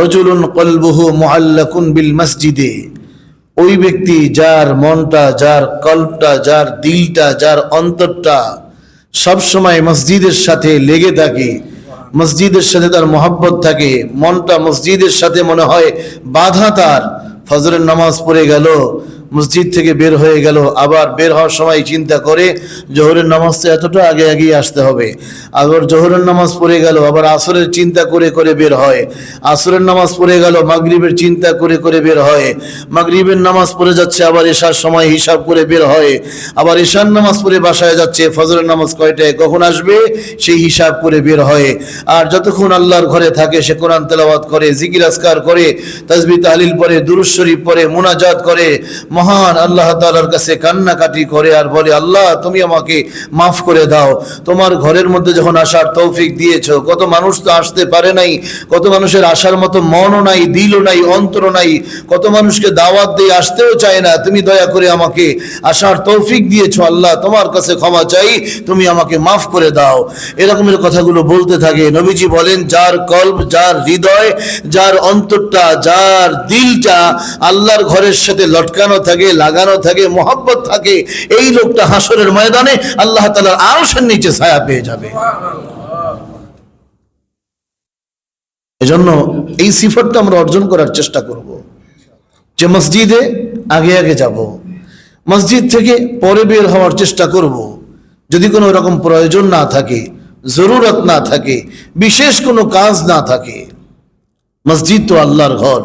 রজুলুন কলবহু মুআল্লাকুন বিল মসজিদে। ওই ব্যক্তি যার মনটা, যার কল্পটা যার দিলটা, যার অন্তরটা সবসময় মসজিদের সাথে লেগে থাকে, মসজিদের সাথে তার মহব্বত থাকে, মনটা মসজিদের সাথে মনে হয় বাধা তার। ফজরের নামাজ পড়ে গেল মসজিদ থেকে বের হয়ে গেল। আবার বের হওয়ার সময় চিন্তা করে জোহরের নামাজ তো এতটা আগে আগেই আসতে হবে। আবার জোহরের নামাজ পড়ে গেল, আবার আসরের চিন্তা করে করে বের হয়। আসরের নামাজ পড়ে গেল, মাগরিবের চিন্তা করে করে বের হয়। মাগরিবের নামাজ পড়ে যাচ্ছে, আবার এশার সময় হিসাব করে বের হয়। আবার এশার নামাজ পড়ে বাসায় যাচ্ছে, ফজরের নামাজ কয়টায়, কখন আসবে, সেই হিসাব করে বের হয়। আর যতক্ষণ আল্লাহর ঘরে থাকে, সে কোরআন তেলাওয়াত করে, জিকির আসকার করে, তাজবি তাহলিল পরে, দুরুজ শরীফ পরে, মোনাজাত করে মহান আল্লাহ তাআলার কাছে কান্নাকাটি করে আর বলে, আল্লাহ, তুমি আমাকে মাফ করে দাও। তোমার ঘরের মধ্যে যখন আসার তৌফিক দিয়েছ, কত মানুষ তো আসতে পারে নাই, কত মানুষের আসার মতো মনও নাই, দিলও নাই অন্তর নাই, কত মানুষকে দাওয়াত দিয়ে আসতেও চায় না। তুমি দয়া করে আমাকে আসার তৌফিক দিয়েছ, আল্লাহ, তোমার কাছে ক্ষমা চাই, তুমি আমাকে মাফ করে দাও। এরকমের কথাগুলো বলতে থাকে। নবীজি বলেন, যার কল্প যার হৃদয়, যার অন্তরটা, যার দিলটা আল্লাহর ঘরের সাথে লটকানো থাকে, লাগানো থাকে, মোহাব্বত থাকে, এই লোকটা হাসরের ময়দানে আল্লাহ তালার আরশের নিচে ছায়া পেয়ে যাবে। এজন্য এই সিফতটা আমরা অর্জন করার চেষ্টা করব। যে মসজিদে আগে আগে যাব, মসজিদ থেকে পরে বের হওয়ার চেষ্টা করব। যদি কোনো রকম প্রয়োজন না থাকে, জরুরত না থাকে, বিশেষ কোনো কাজ না থাকে, মসজিদ তো আল্লাহর ঘর।